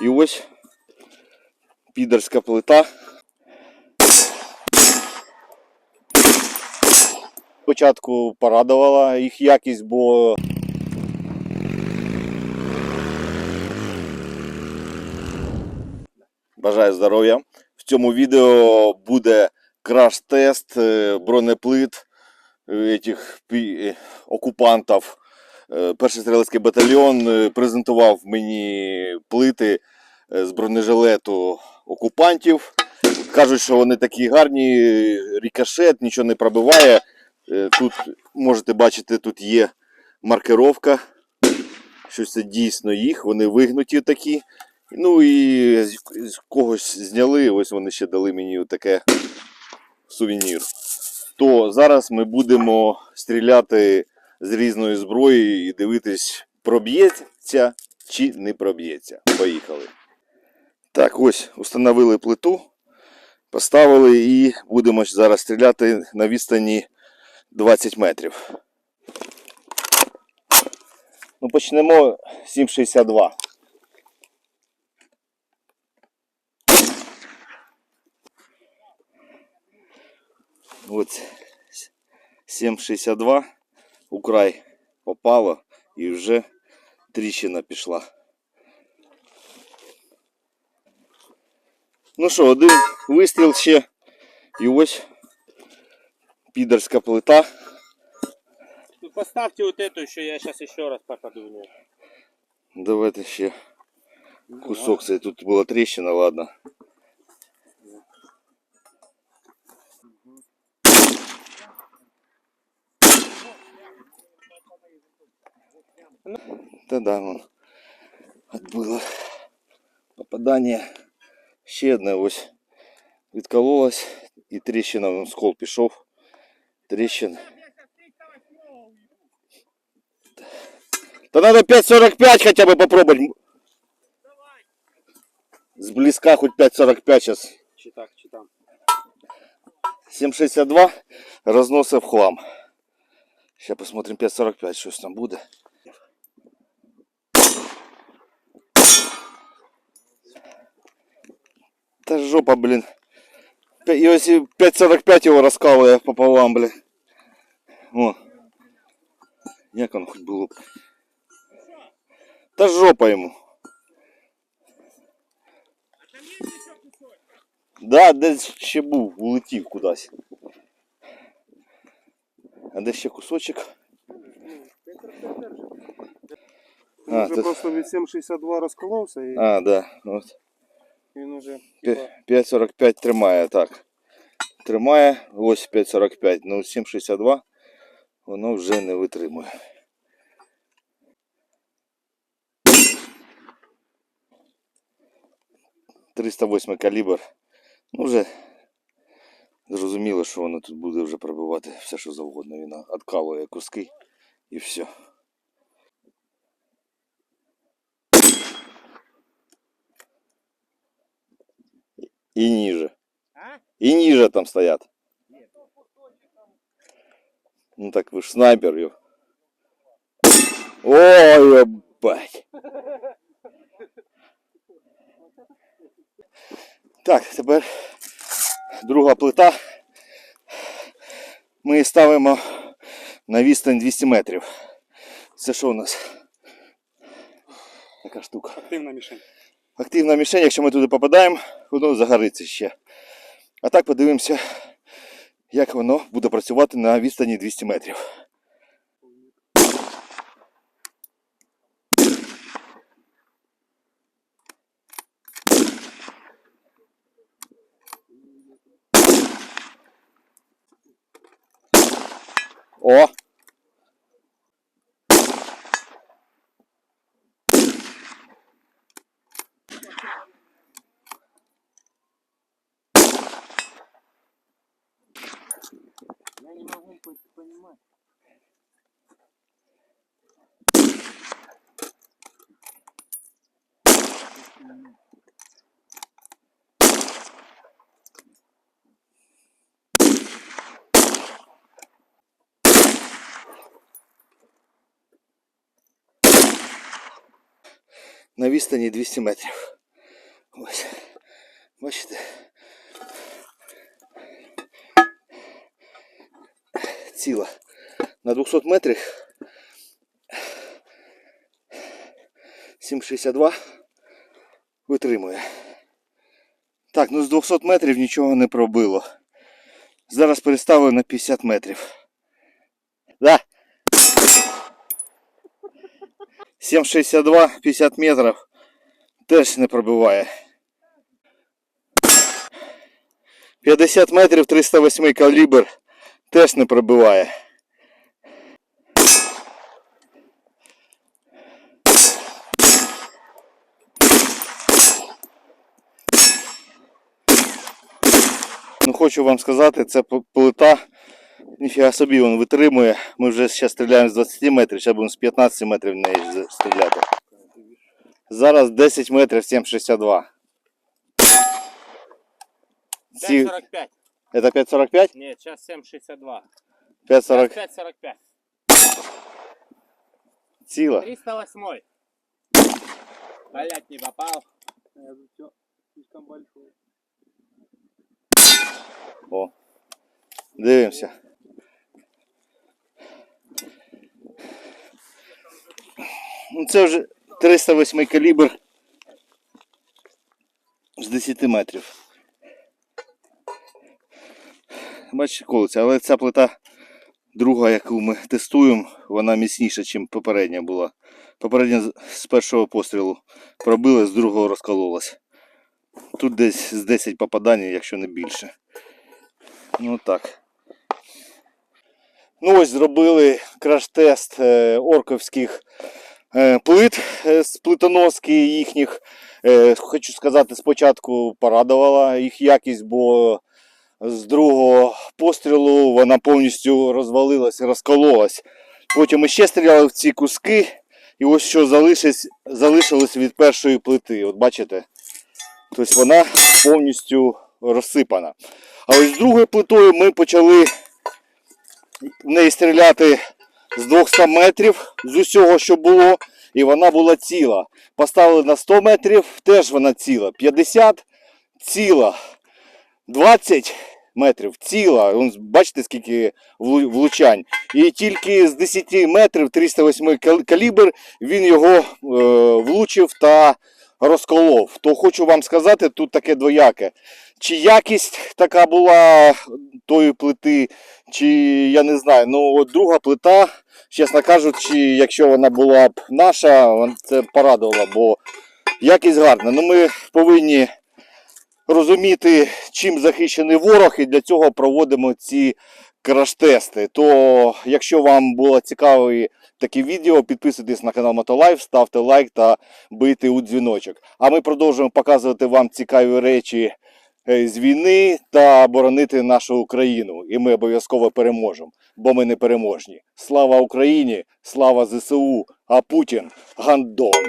І ось підерська плита. Спочатку порадувала їх якість, бо бажаю здоров'я. В цьому відео буде краш-тест е, бронеплит е, этих е, окупантів. Е, Перший стрілецький батальйон е, презентував мені плити е, з бронежилету окупантів. Кажуть, що вони такі гарні, рикошет, нічого не пробиває. Тут можете бачити, тут є маркировка. Що це дійсно їх, вони вигнуті такі. Ну і з когось зняли, ось вони ще дали мені таке сувенір. То зараз ми будемо стріляти з різної зброї і дивитись, проб'ється чи не проб'ється. Поїхали. Так, ось установили плиту, поставили і будемо зараз стріляти на відстані 20 метрів. Ну, почнемо 7,62. От 7,62 у край попало і вже тріщина пішла. Ну що, один вистріл ще. І ось підерська плита. Ну, Поставьте вот эту еще, я сейчас еще раз попаду в нее. Давайте ще кусок. Це тут була тріщина, ладно. Та да, вон отбило попадання. Ще одне ось відкололось і тріщина, вон скол пішов. Тріщин. Та надо 5.45 хотя бы попробовать. Сблизка хоть 5.45 сейчас. Чи так, чи там. 7.62 розноси в хлам. Сейчас посмотрим 5.45, щось там буде. Та жопа, блін. Пя- І ось і 5.45 його розкалує пополам, блін. О. Як воно хоч було б. Та жопа йому. Да, десь ще був, улетів кудись. А де ще кусочок? Він А, вже тут- просто від 7,62 розколовся і А, да. От. він уже П'я- 5.45 тримає, так. Тримає, ось 5.45, ну 7.62 воно вже не витримує. «308 калібр. Ну вже Зрозуміло, що воно тут буде вже пробивати все, що завгодно. Він откалує куски і все. І ніже. І ніже там стоять. Ну так ви ж снайпер. йо. Ой, ебать. Так, тепер друга плита. Ми її ставимо на відстань 200 метрів. Це що у нас? Така штука. активна мішень. Активна мішень, якщо ми туди попадаємо, воно загориться ще. А так подивимося, як воно буде працювати на відстані 200 метрів. og на відстані 200 метрів. Ось. Бачите? Ціла. На 200 метрах 7,62 витримує. Так, ну з 200 метрів нічого не пробило. Зараз переставив на 50 метрів. Да. 7,62, 50 метрів. Теж не пробиває. 50 метрів 308 калібр теж не пробиває. Ну, хочу вам сказати, це плита. Ніфіга собі він витримує. Ми вже зараз стріляємо з 20 метрів, зараз будемо з 15 метрів в неї з- стріляти. Зараз 10 метрів 7,62. Ці... 5,45. Это 5,45? Ні, зараз 7,62. 5,40 5,45. ціла. 308. Блять, не попал. Я тут всё слишком большой. О. Дивимося. Це вже 308 калібр з 10 метрів. Бачите, колиться, але ця плита друга, яку ми тестуємо, вона міцніша, ніж попередня була. Попередня з- першого пострілу пробила, з другого розкололась. Тут десь з 10 попадань, якщо не більше. Ну так. Ну ось зробили краш-тест е, орковських плит е, з плитоноски їхніх. Е, хочу сказати, спочатку порадувала їх якість, бо з другого пострілу вона повністю розвалилась і розкололась. Потім ми ще стріляли в ці куски, і ось що залишилось, залишилось від першої плити. От бачите? Тобто вона повністю розсипана. А ось з другою плитою ми почали в неї стріляти з 200 метрів з усього, що було, і вона була ціла. Поставили на 100 метрів, теж вона ціла. 50 ціла. 20 метрів ціла. Бачите, скільки влучань. І тільки з 10 метрів 308 калібр він його е, влучив та розколов. То хочу вам сказати, тут таке двояке. Чи якість така була тої плити, чи я не знаю. Ну, от друга плита, чесно кажучи, якщо вона була б наша, це порадувало, бо якість гарна. Ну, ми повинні розуміти, чим захищений ворог, і для цього проводимо ці краш-тести. То, якщо вам було цікаві такі відео, підписуйтесь на канал Мотолайф, ставте лайк та бийте у дзвіночок. А ми продовжуємо показувати вам цікаві речі е, з війни та боронити нашу Україну. І ми обов'язково переможемо, бо ми не переможні. Слава Україні! Слава ЗСУ! А Путін гандон!